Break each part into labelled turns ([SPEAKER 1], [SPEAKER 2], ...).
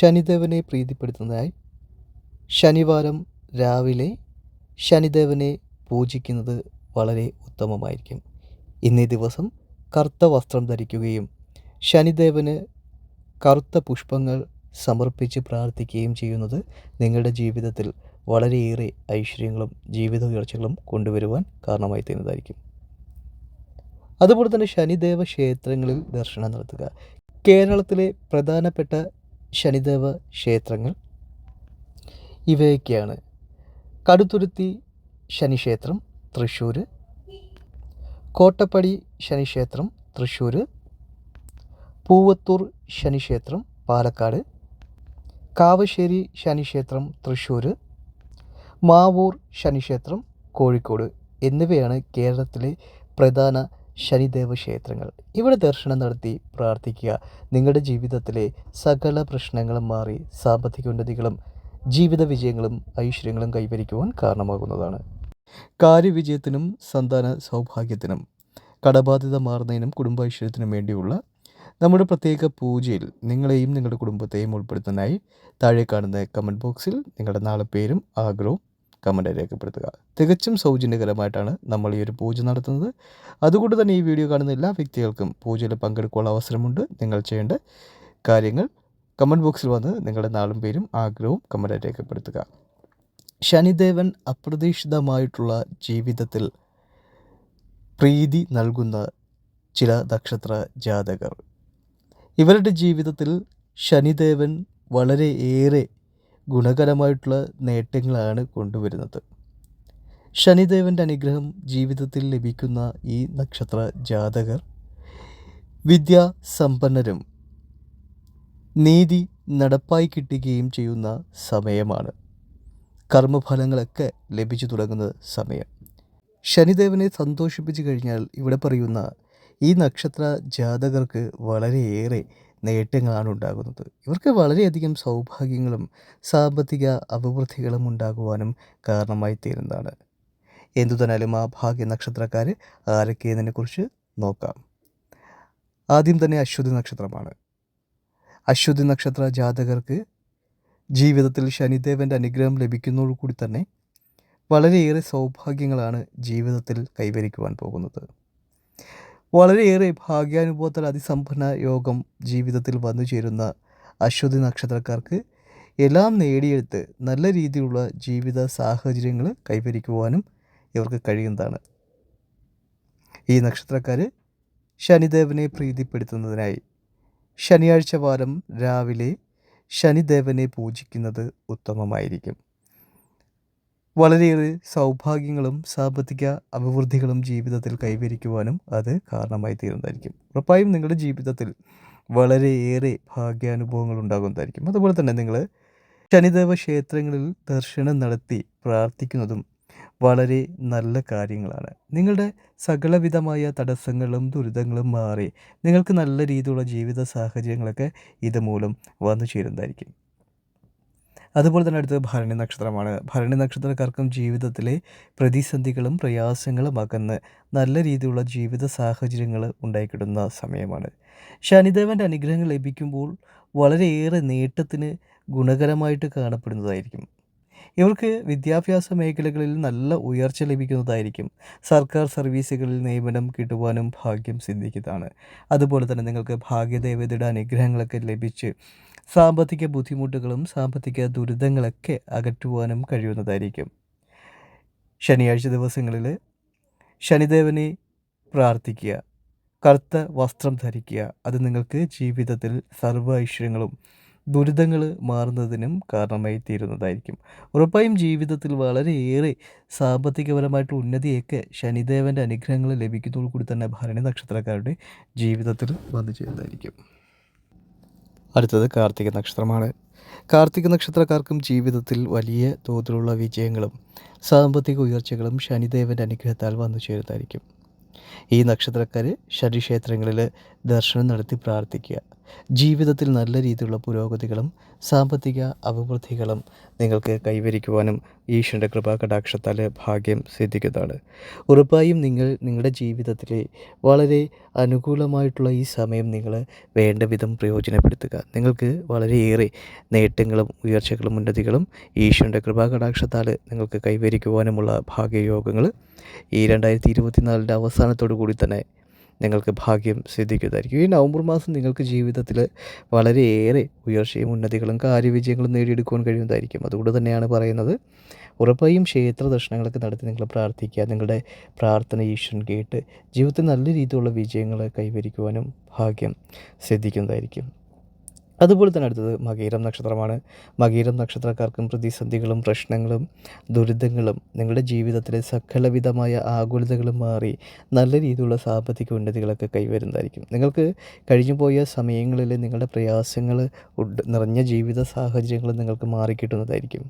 [SPEAKER 1] ശനിദേവനെ പ്രീതിപ്പെടുത്തുന്നതായി ശനിവാരം രാവിലെ ശനിദേവനെ പൂജിക്കുന്നത് വളരെ ഉത്തമമായിരിക്കും. ഇന്നേ ദിവസം കറുത്ത വസ്ത്രം ധരിക്കുകയും ശനിദേവന് കറുത്ത പുഷ്പങ്ങൾ സമർപ്പിച്ച് പ്രാർത്ഥിക്കുകയും ചെയ്യുന്നത് നിങ്ങളുടെ ജീവിതത്തിൽ വളരെയേറെ ഐശ്വര്യങ്ങളും ജീവിത ഉയർച്ചകളും കൊണ്ടുവരുവാൻ കാരണമായി തീരുന്നതായിരിക്കും. അതുപോലെ തന്നെ ശനിദേവ ക്ഷേത്രങ്ങളിൽ ദർശനം നടത്തുക. കേരളത്തിലെ പ്രധാനപ്പെട്ട ശനിദേവ ക്ഷേത്രങ്ങൾ. ഇവയൊക്കെയാണ്. കടുത്തുരുത്തി ശനിക്ഷേത്രം തൃശ്ശൂർ കോട്ടപ്പടി ശനിക്ഷേത്രം തൃശ്ശൂർ പൂവത്തൂർ ശനിക്ഷേത്രം പാലക്കാട്. കാവശ്ശേരി ശനിക്ഷേത്രം തൃശ്ശൂർ മാവൂർ ശനിക്ഷേത്രം കോഴിക്കോട്. എന്നിവയാണ് കേരളത്തിലെ പ്രധാന ശനിദേവ ക്ഷേത്രങ്ങൾ. ഇവിടെ ദർശനം നടത്തി പ്രാർത്ഥിക്കുക. നിങ്ങളുടെ ജീവിതത്തിലെ സകല പ്രശ്നങ്ങളും മാറി സാമ്പത്തിക ഉന്നതികളും ജീവിത വിജയങ്ങളും ഐശ്വര്യങ്ങളും കൈവരിക്കുവാൻ കാരണമാകുന്നതാണ്. കാര്യവിജയത്തിനും സന്താന സൗഭാഗ്യത്തിനും കടബാധ്യത മാറുന്നതിനും കുടുംബൈശ്വര്യത്തിനും വേണ്ടിയുള്ള നമ്മുടെ പ്രത്യേക പൂജയിൽ നിങ്ങളെയും നിങ്ങളുടെ കുടുംബത്തെയും ഉൾപ്പെടുത്താനായി താഴെ കാണുന്ന കമന്റ് ബോക്സിൽ നിങ്ങളുടെ നാളെ പേരും ആഗ്രഹവും കമന്റ് രേഖപ്പെടുത്തുക. തികച്ചും സൗജന്യകരമായിട്ടാണ് നമ്മൾ ഈ ഒരു പൂജ നടത്തുന്നത്. അതുകൊണ്ട് തന്നെ ഈ വീഡിയോ കാണുന്ന എല്ലാ വ്യക്തികൾക്കും പൂജയിൽ പങ്കെടുക്കാനുള്ള അവസരമുണ്ട്. നിങ്ങൾ ചെയ്യേണ്ട കാര്യങ്ങൾ കമന്റ് ബോക്സിൽ വന്ന് നിങ്ങളുടെ നാളും പേരും ആഗ്രഹവും കമന്റ് രേഖപ്പെടുത്തുക. ശനിദേവൻ അപ്രതീക്ഷിതമായിട്ടുള്ള ജീവിതത്തിൽ പ്രീതി നൽകുന്ന ചില നക്ഷത്ര ജാതകർ. ഇവരുടെ ജീവിതത്തിൽ ശനിദേവൻ വളരെ ഏറെ ഗുണകരമായിട്ടുള്ള നേട്ടങ്ങളാണ് കൊണ്ടുവരുന്നത്. ശനിദേവന്റെ അനുഗ്രഹം ജീവിതത്തിൽ ലഭിക്കുന്ന ഈ നക്ഷത്ര ജാതകർ വിദ്യാസമ്പന്നരും നീതി നടപ്പായി കിട്ടുകയും ചെയ്യുന്ന സമയമാണ്. കർമ്മഫലങ്ങളൊക്കെ ലഭിച്ചു തുടങ്ങുന്ന സമയം. ശനിദേവനെ സന്തോഷിപ്പിച്ചു കഴിഞ്ഞാൽ ഇവിടെ പറയുന്ന ഈ നക്ഷത്ര ജാതകർക്ക് വളരെയേറെ നേട്ടങ്ങളാണ് ഉണ്ടാകുന്നത്. ഇവർക്ക് വളരെയധികം സൗഭാഗ്യങ്ങളും സാമ്പത്തിക അഭിവൃദ്ധികളും ഉണ്ടാകുവാനും കാരണമായി തീരുന്നതാണ്. എന്തു തന്നാലും ആ ഭാഗ്യ നക്ഷത്രക്കാർ ആരൊക്കെയെന്നതിനെക്കുറിച്ച് നോക്കാം. ആദ്യം തന്നെ അശ്വതി നക്ഷത്രമാണ്. അശ്വതി നക്ഷത്ര ജാതകർക്ക് ജീവിതത്തിൽ ശനിദേവന്റെ അനുഗ്രഹം ലഭിക്കുന്നതോടു കൂടി തന്നെ വളരെയേറെ സൗഭാഗ്യങ്ങളാണ് ജീവിതത്തിൽ കൈവരിക്കുവാൻ പോകുന്നത്. വളരെയേറെ ഭാഗ്യാനുഭവത്താൽ അതിസമ്പന്ന യോഗം ജീവിതത്തിൽ വന്നു ചേരുന്ന അശ്വതി നക്ഷത്രക്കാർക്ക് എല്ലാം നേടിയെടുത്ത് നല്ല രീതിയിലുള്ള ജീവിത സാഹചര്യങ്ങൾ കൈവരിക്കുവാനും ഇവർക്ക് കഴിയുന്നതാണ്. ഈ നക്ഷത്രക്കാർ ശനിദേവനെ പ്രീതിപ്പെടുത്തുന്നതിനായി ശനിയാഴ്ച വാരം രാവിലെ ശനിദേവനെ പൂജിക്കുന്നത് ഉത്തമമായിരിക്കും. വളരെയേറെ സൗഭാഗ്യങ്ങളും സാമ്പത്തിക അഭിവൃദ്ധികളും ജീവിതത്തിൽ കൈവരിക്കുവാനും അത് കാരണമായി തീരുന്നതായിരിക്കും ഉറപ്പായും നിങ്ങളുടെ ജീവിതത്തിൽ വളരെയേറെ ഭാഗ്യാനുഭവങ്ങൾ ഉണ്ടാകുന്നതായിരിക്കും അതുപോലെ തന്നെ നിങ്ങൾ ശനിദേവ ക്ഷേത്രങ്ങളിൽ ദർശനം നടത്തി പ്രാർത്ഥിക്കുന്നതും വളരെ നല്ല കാര്യങ്ങളാണ്. നിങ്ങളുടെ സകലവിധമായ തടസ്സങ്ങളും ദുരിതങ്ങളും മാറി നിങ്ങൾക്ക് നല്ല രീതിയിലുള്ള ജീവിത സാഹചര്യങ്ങളൊക്കെ ഇതുമൂലം വന്നു ചേരുന്നതായിരിക്കും അതുപോലെ തന്നെ അടുത്തത് ഭരണി നക്ഷത്രമാണ്. ഭരണി നക്ഷത്രക്കാർക്കും ജീവിതത്തിലെ പ്രതിസന്ധികളും പ്രയാസങ്ങളും അകന്ന് നല്ല രീതിയിലുള്ള ജീവിത സാഹചര്യങ്ങൾ ഉണ്ടായിക്കിടുന്ന സമയമാണ്. ശനിദേവന്റെ അനുഗ്രഹങ്ങൾ ലഭിക്കുമ്പോൾ വളരെയേറെ നേട്ടത്തിന് ഗുണകരമായിട്ട് കാണപ്പെടുന്നതായിരിക്കും. ഇവർക്ക് വിദ്യാഭ്യാസ മേഖലകളിൽ നല്ല ഉയർച്ച ലഭിക്കുന്നതായിരിക്കും. സർക്കാർ സർവീസുകളിൽ നിയമനം കിട്ടുവാനും ഭാഗ്യം സിദ്ധിക്കുന്നതാണ്. അതുപോലെ തന്നെ നിങ്ങൾക്ക് ഭാഗ്യദേവതയുടെ അനുഗ്രഹങ്ങളൊക്കെ ലഭിച്ച് സാമ്പത്തിക ബുദ്ധിമുട്ടുകളും സാമ്പത്തിക ദുരിതങ്ങളൊക്കെ അകറ്റുവാനും കഴിയുന്നതായിരിക്കും. ശനിയാഴ്ച ദിവസങ്ങളിൽ ശനിദേവനെ പ്രാർത്ഥിക്കുക. കറുത്ത വസ്ത്രം ധരിക്കുക. അത് നിങ്ങൾക്ക് ജീവിതത്തിൽ സർവ ഐശ്വര്യങ്ങളും ദുരിതങ്ങൾ മാറുന്നതിനും കാരണമായി തീരുന്നതായിരിക്കും ഉറപ്പായും ജീവിതത്തിൽ വളരെയേറെ സാമ്പത്തികപരമായിട്ട് ഉന്നതിയൊക്കെ ശനിദേവന്റെ അനുഗ്രഹങ്ങൾ ലഭിക്കുന്നതോടുകൂടി തന്നെ ഭരണി നക്ഷത്രക്കാരുടെ ജീവിതത്തിൽ വന്നു ചേരുന്നതായിരിക്കും. അടുത്തത് കാർത്തിക നക്ഷത്രമാണ്. കാർത്തിക നക്ഷത്രക്കാർക്കും ജീവിതത്തിൽ വലിയ തോതിലുള്ള വിജയങ്ങളും സാമ്പത്തിക ഉയർച്ചകളും ശനിദേവന്റെ അനുഗ്രഹത്താൽ വന്നു ചേരുന്നതായിരിക്കും. ഈ നക്ഷത്രക്കാർ ശനിക്ഷേത്രങ്ങളിൽ ദർശനം നടത്തി പ്രാർത്ഥിക്കുക. ജീവിതത്തിൽ നല്ല രീതിയിലുള്ള പുരോഗതികളും സാമ്പത്തിക അഭിവൃദ്ധികളും നിങ്ങൾക്ക് കൈവരിക്കുവാനും ഈശ്വരന്റെ കൃപാകടാക്ഷത്താൽ ഭാഗ്യം സിദ്ധിക്കുന്നതാണ്. ഉറപ്പായും നിങ്ങൾ നിങ്ങളുടെ ജീവിതത്തിലെ വളരെ അനുകൂലമായിട്ടുള്ള ഈ സമയം നിങ്ങൾ വേണ്ട വിധം പ്രയോജനപ്പെടുത്തുക. നിങ്ങൾക്ക് വളരെയേറെ നേട്ടങ്ങളും ഉയർച്ചകളും ഉന്നതികളും ഈശ്വരന്റെ കൃപാകടാക്ഷത്താൽ നിങ്ങൾക്ക് കൈവരിക്കുവാനുമുള്ള ഭാഗ്യയോഗങ്ങൾ ഈ രണ്ടായിരത്തി ഇരുപത്തിനാലിന്റെ അവസാനത്തോടു കൂടി തന്നെ നിങ്ങൾക്ക് ഭാഗ്യം സിദ്ധിക്കുന്നതായിരിക്കും. ഈ നവംബർ മാസം നിങ്ങൾക്ക് ജീവിതത്തിൽ വളരെയേറെ ഉയർച്ചയും ഉന്നതികളും കാര്യവിജയങ്ങളും നേടിയെടുക്കുവാൻ കഴിയുന്നതായിരിക്കും. അതുകൊണ്ട് തന്നെയാണ് പറയുന്നത് ഉറപ്പായും ക്ഷേത്ര ദർശനങ്ങളൊക്കെ നടത്തി നിങ്ങൾ പ്രാർത്ഥിക്കുക. നിങ്ങളുടെ പ്രാർത്ഥന ഈശ്വരൻ കേട്ട് ജീവിതത്തിൽ നല്ല രീതിയിലുള്ള വിജയങ്ങൾ കൈവരിക്കുവാനും ഭാഗ്യം സിദ്ധിക്കുന്നതായിരിക്കും. അതുപോലെ തന്നെ അടുത്തത് മകീരം നക്ഷത്രമാണ്. മകീരം നക്ഷത്രക്കാർക്കും പ്രതിസന്ധികളും പ്രശ്നങ്ങളും ദുരിതങ്ങളും നിങ്ങളുടെ ജീവിതത്തിലെ സകലവിധമായ ആകുലതകളും മാറി നല്ല രീതിയിലുള്ള സാമ്പത്തിക ഉന്നതികളൊക്കെ കൈവരുന്നതായിരിക്കും. നിങ്ങൾക്ക് കഴിഞ്ഞു പോയ സമയങ്ങളിൽ നിങ്ങളുടെ പ്രയാസങ്ങൾ നിറഞ്ഞ ജീവിത സാഹചര്യങ്ങൾ നിങ്ങൾക്ക് മാറിക്കിട്ടുന്നതായിരിക്കും.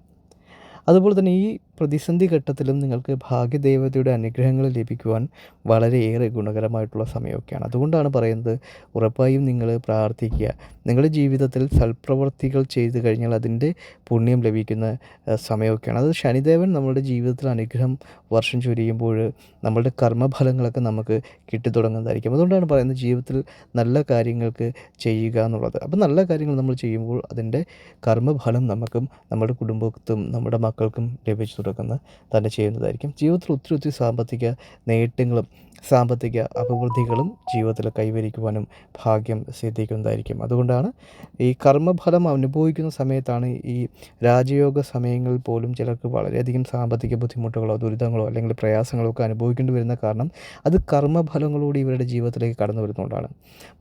[SPEAKER 1] അതുപോലെ തന്നെ ഈ പ്രതിസന്ധി ഘട്ടത്തിലും നിങ്ങൾക്ക് ഭാഗ്യദേവതയുടെ അനുഗ്രഹങ്ങൾ ലഭിക്കുവാൻ വളരെയേറെ ഗുണകരമായിട്ടുള്ള സമയമൊക്കെയാണ്. അതുകൊണ്ടാണ് പറയുന്നത് ഉറപ്പായും നിങ്ങൾ പ്രാർത്ഥിക്കുക. നിങ്ങളുടെ ജീവിതത്തിൽ സൽപ്രവർത്തികൾ ചെയ്തു കഴിഞ്ഞാൽ അതിന്റെ പുണ്യം ലഭിക്കുന്ന സമയമൊക്കെയാണ്. അത് ശനിദേവൻ നമ്മളുടെ ജീവിതത്തിൽ അനുഗ്രഹം വർഷം ചൊരിയുമ്പോൾ നമ്മളുടെ കർമ്മഫലങ്ങളൊക്കെ നമുക്ക് കിട്ടിത്തുടങ്ങുന്നതായിരിക്കും. അതുകൊണ്ടാണ് പറയുന്നത് ജീവിതത്തിൽ നല്ല കാര്യങ്ങൾക്ക് ചെയ്യുക എന്നുള്ളത്. അപ്പോൾ നല്ല കാര്യങ്ങൾ നമ്മൾ ചെയ്യുമ്പോൾ അതിന്റെ കർമ്മഫലം നമുക്കും നമ്മുടെ കുടുംബത്തും നമ്മുടെ മക്കൾക്കും ലഭിച്ചു തുടങ്ങുന്ന തന്നെ ചെയ്യുന്നതായിരിക്കും. ജീവിതത്തിൽ ഒത്തിരി ഒത്തിരി സാമ്പത്തിക നേട്ടങ്ങളും സാമ്പത്തിക അഭിവൃദ്ധികളും ജീവിതത്തിൽ കൈവരിക്കുവാനും ഭാഗ്യം സിദ്ധിക്കുന്നതായിരിക്കും. അതുകൊണ്ടാണ് ഈ കർമ്മഫലം അനുഭവിക്കുന്ന സമയത്താണ് ഈ രാജയോഗ സമയങ്ങളിൽ പോലും ചിലർക്ക് വളരെയധികം സാമ്പത്തിക ബുദ്ധിമുട്ടുകളോ ദുരിതങ്ങളോ അല്ലെങ്കിൽ പ്രയാസങ്ങളോ ഒക്കെ അനുഭവിക്കേണ്ടി വരുന്ന കാരണം അത് കർമ്മഫലങ്ങളോട് ഇവരുടെ ജീവിതത്തിലേക്ക് കടന്നു വരുന്നതുകൊണ്ടാണ്.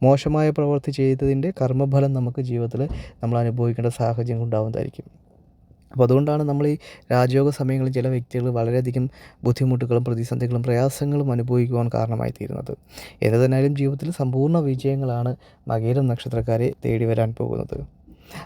[SPEAKER 1] മോശമായ പ്രവൃത്തി ചെയ്തതിന്റെ കർമ്മഫലം നമുക്ക് ജീവിതത്തിൽ നമ്മൾ അനുഭവിക്കേണ്ട സാഹചര്യം ഉണ്ടാകുന്നതായിരിക്കും അപ്പോൾ അതുകൊണ്ടാണ് നമ്മൾ ഈ രാജയോഗ സമയങ്ങളിൽ ചില വ്യക്തികൾ വളരെയധികം ബുദ്ധിമുട്ടുകളും പ്രതിസന്ധികളും പ്രയാസങ്ങളും അനുഭവിക്കുവാൻ കാരണമായി തീരുന്നത് എന്ത് ജീവിതത്തിൽ സമ്പൂർണ വിജയങ്ങളാണ് മകേരം നക്ഷത്രക്കാരെ തേടി വരാൻ പോകുന്നത്.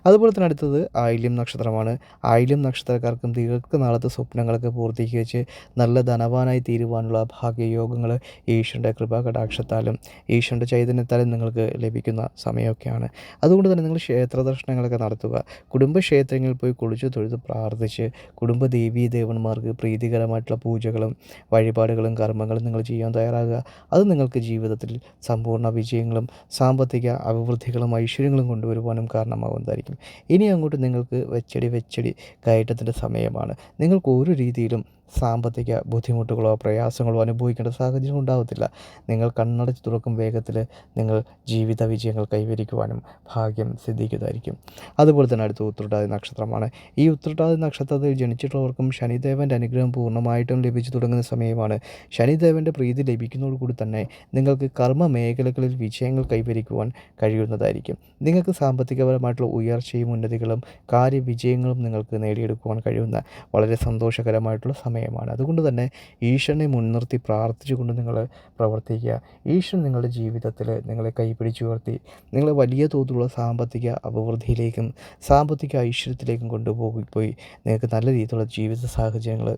[SPEAKER 1] അതുപോലെ തന്നെ അടുത്തത് ആയില്യം നക്ഷത്രമാണ്. ആയില്യം നക്ഷത്രക്കാർക്കും ദീർഘനാളത്തെ സ്വപ്നങ്ങളൊക്കെ പൂർത്തീകരിച്ച് നല്ല ധനവാനായി തീരുവാനുള്ള ഭാഗ്യയോഗങ്ങൾ ഈശ്വരന്റെ കൃപാകടാക്ഷത്താലും ഈശ്വരന്റെ ചൈതന്യത്താലും നിങ്ങൾക്ക് ലഭിക്കുന്ന സമയമൊക്കെയാണ്. അതുകൊണ്ട് തന്നെ നിങ്ങൾ ക്ഷേത്ര ദർശനങ്ങളൊക്കെ നടത്തുക. കുടുംബക്ഷേത്രങ്ങളിൽ പോയി കുളിച്ച് തൊഴുത് പ്രാർത്ഥിച്ച് കുടുംബ ദേവീ ദേവന്മാർക്ക് പ്രീതികരമായിട്ടുള്ള പൂജകളും വഴിപാടുകളും കർമ്മങ്ങളും നിങ്ങൾ ചെയ്യാൻ തയ്യാറാകുക. അത് നിങ്ങൾക്ക് ജീവിതത്തിൽ സമ്പൂർണ വിജയങ്ങളും സാമ്പത്തിക അഭിവൃദ്ധികളും ഐശ്വര്യങ്ങളും കൊണ്ടുവരുവാനും കാരണമാകുന്നത് ഉണ്ടായിരിക്കും ഇനി അങ്ങോട്ട് നിങ്ങൾക്ക് വെച്ചടി വെച്ചടി കയറ്റത്തിന്റെ സമയമാണ്. നിങ്ങൾക്ക് ഒരു രീതിയിലും സാമ്പത്തിക ബുദ്ധിമുട്ടുകളോ പ്രയാസങ്ങളോ അനുഭവിക്കേണ്ട സാഹചര്യം ഉണ്ടാകത്തില്ല നിങ്ങൾ കണ്ണടച്ച് തുറക്കും വേഗത്തിൽ നിങ്ങൾ ജീവിത വിജയങ്ങൾ കൈവരിക്കുവാനും ഭാഗ്യം സിദ്ധിക്കുന്നതായിരിക്കും. അതുപോലെ തന്നെ അടുത്ത ഉത്രട്ടാതി നക്ഷത്രമാണ്. ഈ ഉത്രട്ടാതി നക്ഷത്രത്തിൽ ജനിച്ചിട്ടുള്ളവർക്കും ശനിദേവന്റെ അനുഗ്രഹം പൂർണമായിട്ടും ലഭിച്ചു തുടങ്ങുന്ന സമയമാണ്. ശനിദേവന്റെ പ്രീതി ലഭിക്കുന്നതോടുകൂടി തന്നെ നിങ്ങൾക്ക് കർമ്മ മേഖലകളിൽ വിജയങ്ങൾ കൈവരിക്കുവാൻ കഴിയുന്നതായിരിക്കും. നിങ്ങൾക്ക് സാമ്പത്തികപരമായിട്ടുള്ള ഉയർച്ചയും ഉന്നതികളും കാര്യവിജയങ്ങളും നിങ്ങൾക്ക് നേടിയെടുക്കുവാൻ കഴിയുന്ന വളരെ സന്തോഷകരമായിട്ടുള്ള സമയമാണ്. അതുകൊണ്ട് തന്നെ ഈശ്വരനെ മുൻനിർത്തി പ്രാർത്ഥിച്ചുകൊണ്ട് നിങ്ങൾ പ്രവർത്തിക്കുക. ഈശ്വരൻ നിങ്ങളുടെ ജീവിതത്തിൽ നിങ്ങളെ കൈപിടിച്ചുയർത്തി നിങ്ങളെ വലിയ തോതിലുള്ള സാമ്പത്തിക അഭിവൃദ്ധിയിലേക്കും സാമ്പത്തിക ഐശ്വര്യത്തിലേക്കും കൊണ്ടുപോയി പോയി നിങ്ങൾക്ക് നല്ല രീതിയിലുള്ള ജീവിത സാഹചര്യങ്ങൾ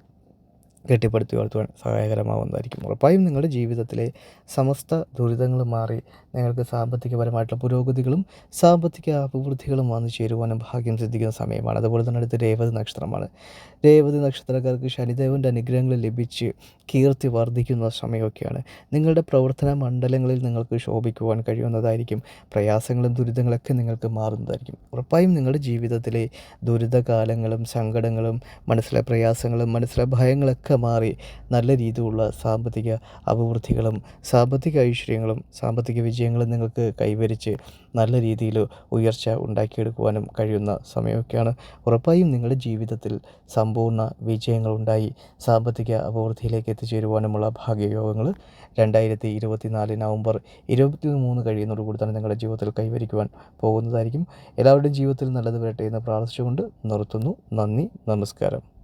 [SPEAKER 1] കെട്ടിപ്പടുത്തി വളർത്തുവാൻ സഹായകരമാവുന്നതായിരിക്കും. ഉറപ്പായും നിങ്ങളുടെ ജീവിതത്തിലെ സമസ്ത ദുരിതങ്ങൾ മാറി നിങ്ങൾക്ക് സാമ്പത്തികപരമായിട്ടുള്ള പുരോഗതികളും സാമ്പത്തിക അഭിവൃദ്ധികളും വന്നു ചേരുവാനും ഭാഗ്യം സിദ്ധിക്കുന്ന സമയമാണ്. അതുപോലെ തന്നെ അടുത്ത് രേവതി നക്ഷത്രമാണ്. രേവതി നക്ഷത്രക്കാർക്ക് ശനിദേവന്റെ അനുഗ്രഹങ്ങൾ ലഭിച്ച് കീർത്തി വർദ്ധിക്കുന്ന സമയമൊക്കെയാണ്. നിങ്ങളുടെ പ്രവർത്തന മണ്ഡലങ്ങളിൽ നിങ്ങൾക്ക് ശോഭിക്കുവാൻ കഴിയുന്നതായിരിക്കും. പ്രയാസങ്ങളും ദുരിതങ്ങളൊക്കെ നിങ്ങൾക്ക് മാറുന്നതായിരിക്കും. ഉറപ്പായും നിങ്ങളുടെ ജീവിതത്തിലെ ദുരിതകാലങ്ങളും സങ്കടങ്ങളും മനസ്സിലെ പ്രയാസങ്ങളും മനസ്സിലെ ഭയങ്ങളൊക്കെ മാറി നല്ല രീതിയിലുള്ള സാമ്പത്തിക അഭിവൃദ്ധികളും സാമ്പത്തിക ഐശ്വര്യങ്ങളും സാമ്പത്തിക വിജയങ്ങളും നിങ്ങൾക്ക് കൈവരിച്ച് നല്ല രീതിയിൽ ഉയർച്ച ഉണ്ടാക്കിയെടുക്കുവാനും കഴിയുന്ന സമയമൊക്കെയാണ്. ഉറപ്പായും നിങ്ങളുടെ ജീവിതത്തിൽ സമ്പൂർണ വിജയങ്ങളുണ്ടായി സാമ്പത്തിക അഭിവൃദ്ധിയിലേക്ക് എത്തിച്ചേരുവാനുമുള്ള ഭാഗ്യയോഗങ്ങൾ രണ്ടായിരത്തി ഇരുപത്തി നാല് നവംബർ ഇരുപത്തി മൂന്ന് കഴിയുന്നതോടുകൂടി തന്നെ നിങ്ങളുടെ ജീവിതത്തിൽ കൈവരിക്കുവാൻ പോകുന്നതായിരിക്കും. എല്ലാവരുടെയും ജീവിതത്തിൽ നല്ലത് വരട്ടെ എന്ന് പ്രാർത്ഥിച്ചുകൊണ്ട് നിർത്തുന്നു. നന്ദി നമസ്കാരം.